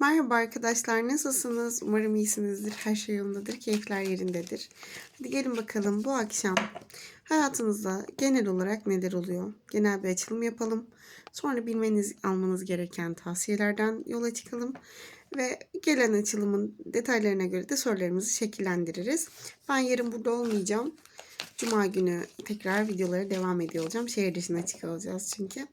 Merhaba arkadaşlar, nasılsınız? Umarım iyisinizdir, her şey yolundadır, keyifler yerindedir. Hadi gelin bakalım bu akşam hayatınızda genel olarak neler oluyor? Genel bir açılım yapalım. Sonra bilmeniz, almanız gereken tavsiyelerden yola çıkalım. Ve gelen açılımın detaylarına göre de sorularımızı şekillendiririz. Ben yarın burada olmayacağım. Cuma günü tekrar videolara devam ediyor olacağım. Şehir dışına çıkacağız çünkü.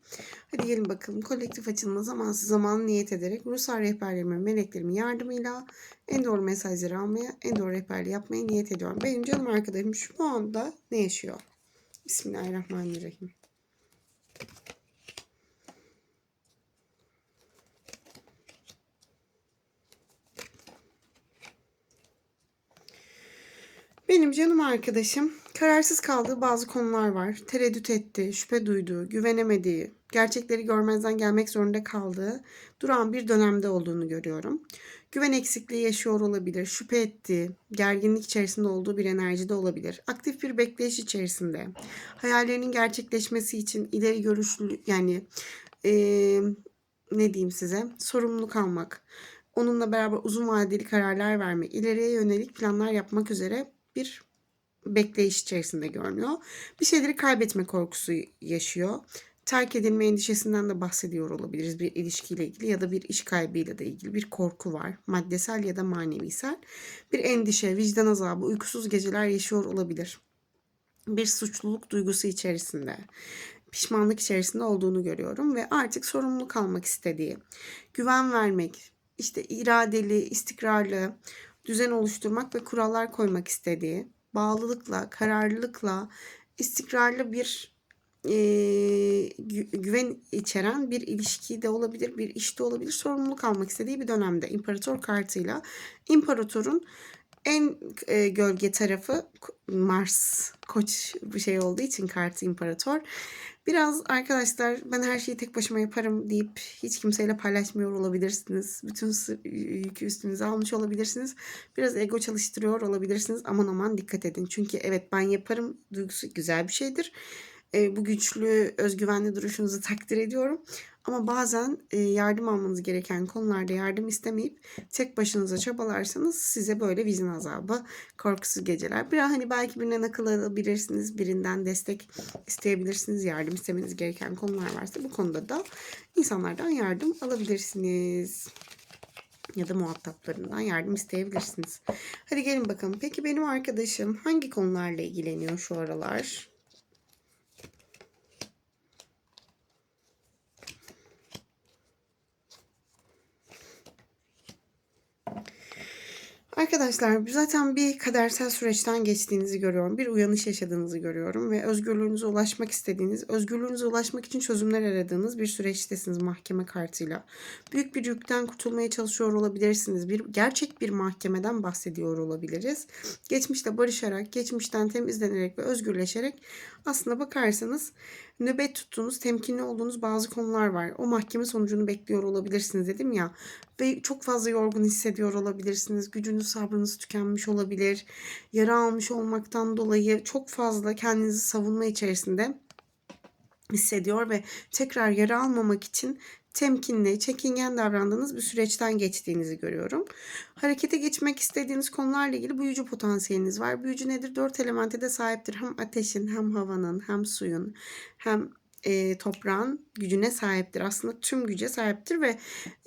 Hadi gelin bakalım. Kolektif açılma zamansız zamanı niyet ederek ruhsal rehberlerimin, meleklerimin yardımıyla en doğru mesajları almaya, en doğru rehberliği yapmaya niyet ediyorum. Benim canım arkadaşım şu anda ne yaşıyor? Bismillahirrahmanirrahim. Benim canım arkadaşım kararsız kaldığı bazı konular var. Tereddüt etti, şüphe duyduğu, güvenemediği, gerçekleri görmezden gelmek zorunda kaldığı duran bir dönemde olduğunu görüyorum. Güven eksikliği yaşıyor olabilir, şüphe ettiği, gerginlik içerisinde olduğu bir enerjide olabilir. Aktif bir bekleyiş içerisinde. Hayallerinin gerçekleşmesi için ileri görüşlü yani ee, ne diyeyim size sorumluluk almak, onunla beraber uzun vadeli kararlar vermek, ileriye yönelik planlar yapmak üzere bir bekleyiş içerisinde görünüyor. Bir şeyleri kaybetme korkusu yaşıyor. Terk edilme endişesinden de bahsediyor olabiliriz bir ilişkiyle ilgili ya da bir iş kaybıyla da ilgili bir korku var. Maddesel ya da manevisel. Bir endişe, vicdan azabı, uykusuz geceler yaşıyor olabilir. Bir suçluluk duygusu içerisinde pişmanlık içerisinde olduğunu görüyorum ve artık sorumluluk almak istediği, güven vermek, işte iradeli, istikrarlı, düzen oluşturmak ve kurallar koymak istediği, bağlılıkla, kararlılıkla, istikrarlı bir e, güven içeren bir ilişki de olabilir, bir işte olabilir, sorumluluk almak istediği bir dönemde imparator kartıyla imparatorun en e, gölge tarafı Mars koç bir şey olduğu için kartı imparator. Biraz arkadaşlar ben her şeyi tek başıma yaparım deyip hiç kimseyle paylaşmıyor olabilirsiniz. Bütün yükü üstünüze almış olabilirsiniz. Biraz ego çalıştırıyor olabilirsiniz. Aman aman dikkat edin. Çünkü evet ben yaparım duygusu güzel bir şeydir. E, bu güçlü, özgüvenli duruşunuzu takdir ediyorum. Ama bazen e, yardım almanız gereken konularda yardım istemeyip tek başınıza çabalarsanız size böyle vizin azabı, korkusuz geceler. Biraz hani belki birinden akıl alabilirsiniz, birinden destek isteyebilirsiniz, yardım istemeniz gereken konular varsa bu konuda da insanlardan yardım alabilirsiniz ya da muhataplarından yardım isteyebilirsiniz. Hadi gelin bakalım. Peki benim arkadaşım hangi konularla ilgileniyor şu aralar? Arkadaşlar zaten bir kadersel süreçten geçtiğinizi görüyorum. Bir uyanış yaşadığınızı görüyorum ve özgürlüğünüze ulaşmak istediğiniz, özgürlüğünüze ulaşmak için çözümler aradığınız bir süreçtesiniz mahkeme kartıyla. Büyük bir yükten kurtulmaya çalışıyor olabilirsiniz. Bir gerçek bir mahkemeden bahsediyor olabiliriz. Geçmişte barışarak, geçmişten temizlenerek ve özgürleşerek aslında bakarsanız nöbet tuttuğunuz, temkinli olduğunuz bazı konular var. O mahkeme sonucunu bekliyor olabilirsiniz dedim ya. Ve çok fazla yorgun hissediyor olabilirsiniz. Gücünüz, sabrınız tükenmiş olabilir. Yara almış olmaktan dolayı çok fazla kendinizi savunma içerisinde hissediyor ve tekrar yara almamak için temkinli, çekingen davrandığınız bir süreçten geçtiğinizi görüyorum. Harekete geçmek istediğiniz konularla ilgili büyücü potansiyeliniz var. Büyücü nedir? Dört elemente de sahiptir. Hem ateşin, hem havanın, hem suyun, hem e, toprağın gücüne sahiptir. Aslında tüm güce sahiptir ve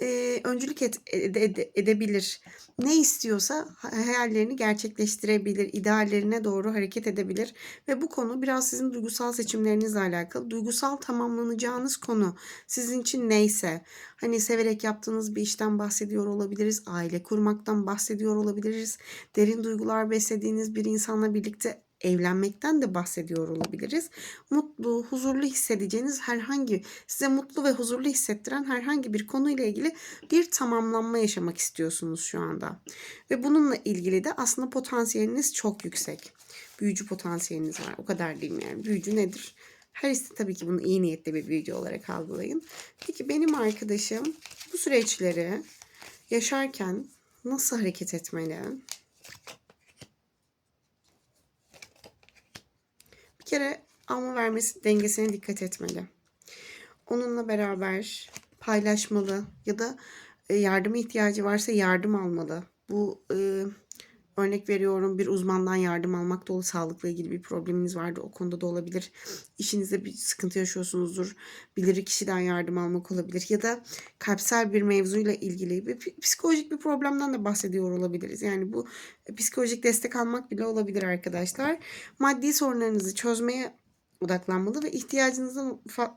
e, öncülük et, ede, ede, edebilir. Ne istiyorsa hayallerini gerçekleştirebilir, ideallerine doğru hareket edebilir ve bu konu biraz sizin duygusal seçimlerinizle alakalı. Duygusal tamamlanacağınız konu sizin için neyse, hani severek yaptığınız bir işten bahsediyor olabiliriz, aile kurmaktan bahsediyor olabiliriz, derin duygular beslediğiniz bir insanla birlikte evlenmekten de bahsediyor olabiliriz. Mutlu, huzurlu hissedeceğiniz herhangi, size mutlu ve huzurlu hissettiren herhangi bir konuyla ilgili bir tamamlanma yaşamak istiyorsunuz şu anda. Ve bununla ilgili de aslında potansiyeliniz çok yüksek. Büyücü potansiyeliniz var. O kadar diyeyim yani. Büyücü nedir? Her iste tabii ki bunu iyi niyetli bir büyücü olarak algılayın. Peki benim arkadaşım bu süreçleri yaşarken nasıl hareket etmeli? Kere alma vermesi dengesine dikkat etmeli. Onunla beraber paylaşmalı ya da e, yardıma ihtiyacı varsa yardım almalı. Bu e, örnek veriyorum bir uzmandan yardım almak da olur. Sağlıkla ilgili bir probleminiz vardı. O konuda da olabilir. İşinizde bir sıkıntı yaşıyorsunuzdur. Bilir kişiden yardım almak olabilir. Ya da kalpsel bir mevzuyla ilgili bir psikolojik bir problemden de bahsediyor olabiliriz. Yani bu e, psikolojik destek almak bile olabilir arkadaşlar. Maddi sorunlarınızı çözmeye odaklanmalı ve ihtiyacınızın fa-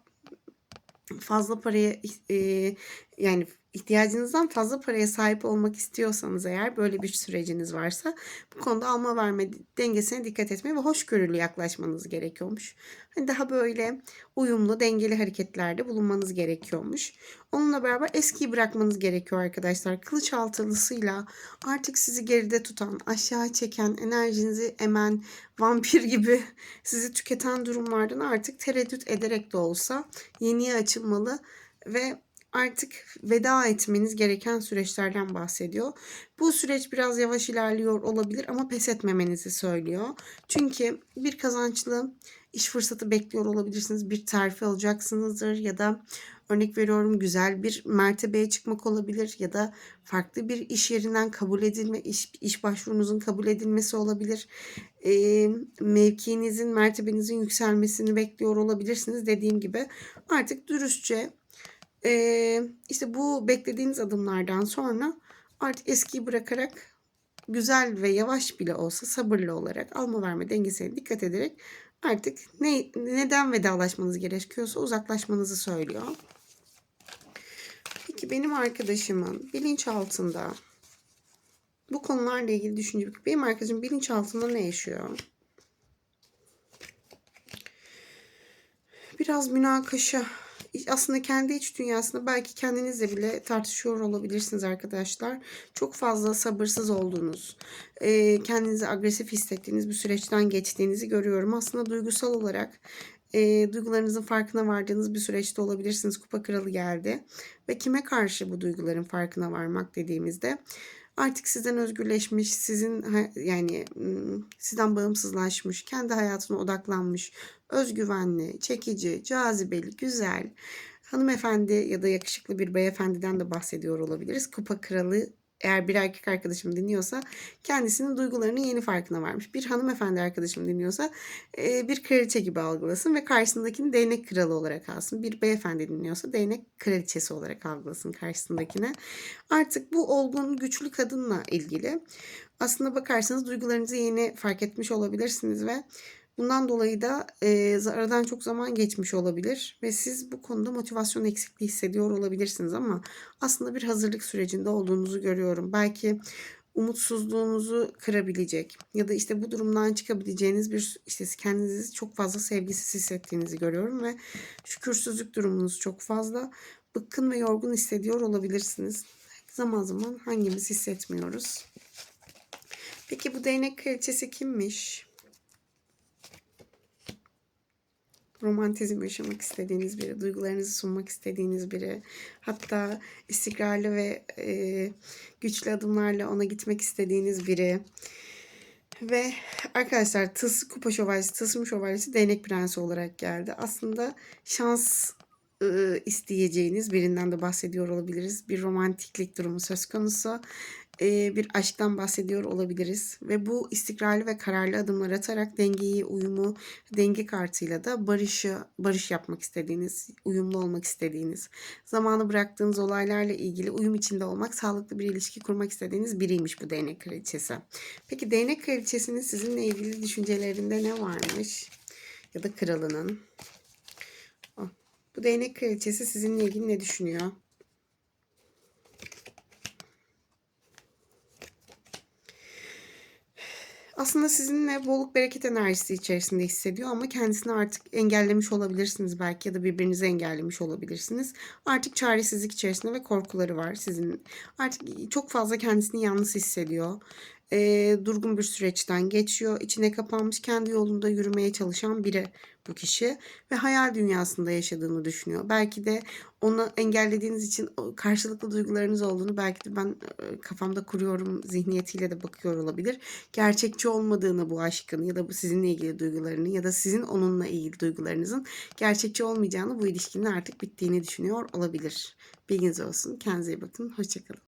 fazla paraya e, yani ihtiyacınızdan fazla paraya sahip olmak istiyorsanız eğer böyle bir süreciniz varsa bu konuda alma verme dengesine dikkat etmeye ve hoşgörülü yaklaşmanız gerekiyormuş. Hani daha böyle uyumlu, dengeli hareketlerde bulunmanız gerekiyormuş. Onunla beraber eskiyi bırakmanız gerekiyor arkadaşlar. Kılıç altılısıyla artık sizi geride tutan, aşağı çeken, enerjinizi emen, vampir gibi sizi tüketen durumlardan artık tereddüt ederek de olsa yeniye açılmalı ve artık veda etmeniz gereken süreçlerden bahsediyor. Bu süreç biraz yavaş ilerliyor olabilir ama pes etmemenizi söylüyor. Çünkü bir kazançlı iş fırsatı bekliyor olabilirsiniz. Bir terfi alacaksınızdır ya da örnek veriyorum güzel bir mertebeye çıkmak olabilir ya da farklı bir iş yerinden kabul edilme, iş, iş başvurunuzun kabul edilmesi olabilir. E, mevkiinizin, mertebenizin yükselmesini bekliyor olabilirsiniz. Dediğim gibi artık dürüstçe e, işte bu beklediğiniz adımlardan sonra artık eskiyi bırakarak güzel ve yavaş bile olsa sabırlı olarak alma verme dengesine dikkat ederek artık ne, neden vedalaşmanız gerekiyorsa uzaklaşmanızı söylüyor. Peki benim arkadaşımın bilinçaltında bu konularla ilgili düşünce benim arkadaşım bilinçaltında ne yaşıyor? Biraz münakaşa aslında kendi iç dünyasında belki kendinizle bile tartışıyor olabilirsiniz arkadaşlar. Çok fazla sabırsız olduğunuz, e, kendinizi agresif hissettiğiniz bir süreçten geçtiğinizi görüyorum. Aslında duygusal olarak e, duygularınızın farkına vardığınız bir süreçte olabilirsiniz. Kupa kralı geldi ve kime karşı bu duyguların farkına varmak dediğimizde artık sizden özgürleşmiş, sizin yani sizden bağımsızlaşmış, kendi hayatına odaklanmış, özgüvenli, çekici, cazibeli, güzel hanımefendi ya da yakışıklı bir beyefendiden de bahsediyor olabiliriz. Kupa kralı eğer bir erkek arkadaşım dinliyorsa kendisinin duygularının yeni farkına varmış. Bir hanımefendi arkadaşım dinliyorsa bir kraliçe gibi algılasın ve karşısındakini değnek kralı olarak alsın. Bir beyefendi dinliyorsa değnek kraliçesi olarak algılasın karşısındakine. Artık bu olgun güçlü kadınla ilgili aslında bakarsanız duygularınızı yeni fark etmiş olabilirsiniz ve Bundan dolayı da e, aradan çok zaman geçmiş olabilir ve siz bu konuda motivasyon eksikliği hissediyor olabilirsiniz ama aslında bir hazırlık sürecinde olduğunuzu görüyorum. Belki umutsuzluğunuzu kırabilecek ya da işte bu durumdan çıkabileceğiniz bir işte kendinizi çok fazla sevgisiz hissettiğinizi görüyorum ve şükürsüzlük durumunuz çok fazla. Bıkkın ve yorgun hissediyor olabilirsiniz. Zaman zaman hangimiz hissetmiyoruz. Peki bu değnek kraliçesi kimmiş? Romantizm yaşamak istediğiniz biri, duygularınızı sunmak istediğiniz biri, hatta istikrarlı ve e, güçlü adımlarla ona gitmek istediğiniz biri. Ve arkadaşlar tıs kupa şövalyesi, tılsım şövalyesi değnek prensi olarak geldi. Aslında şans e, isteyeceğiniz birinden de bahsediyor olabiliriz. Bir romantiklik durumu söz konusu bir aşktan bahsediyor olabiliriz. Ve bu istikrarlı ve kararlı adımlar atarak dengeyi, uyumu, denge kartıyla da barışı, barış yapmak istediğiniz, uyumlu olmak istediğiniz, zamanı bıraktığınız olaylarla ilgili uyum içinde olmak, sağlıklı bir ilişki kurmak istediğiniz biriymiş bu değnek kraliçesi. Peki değnek kraliçesinin sizinle ilgili düşüncelerinde ne varmış? Ya da kralının. Bu değnek kraliçesi sizinle ilgili ne düşünüyor? aslında sizinle bolluk bereket enerjisi içerisinde hissediyor ama kendisini artık engellemiş olabilirsiniz belki ya da birbirinizi engellemiş olabilirsiniz. Artık çaresizlik içerisinde ve korkuları var sizin. Artık çok fazla kendisini yalnız hissediyor. Eee, durgun bir süreçten geçiyor. İçine kapanmış, kendi yolunda yürümeye çalışan biri bu kişi ve hayal dünyasında yaşadığını düşünüyor. Belki de onu engellediğiniz için karşılıklı duygularınız olduğunu belki de ben, kafamda kuruyorum zihniyetiyle de bakıyor olabilir. Gerçekçi olmadığını bu aşkın ya da bu sizinle ilgili duygularının ya da sizin onunla ilgili duygularınızın gerçekçi olmayacağını, bu ilişkinin artık bittiğini düşünüyor olabilir. Bilginiz olsun. Kendinize iyi bakın. Hoşça kalın.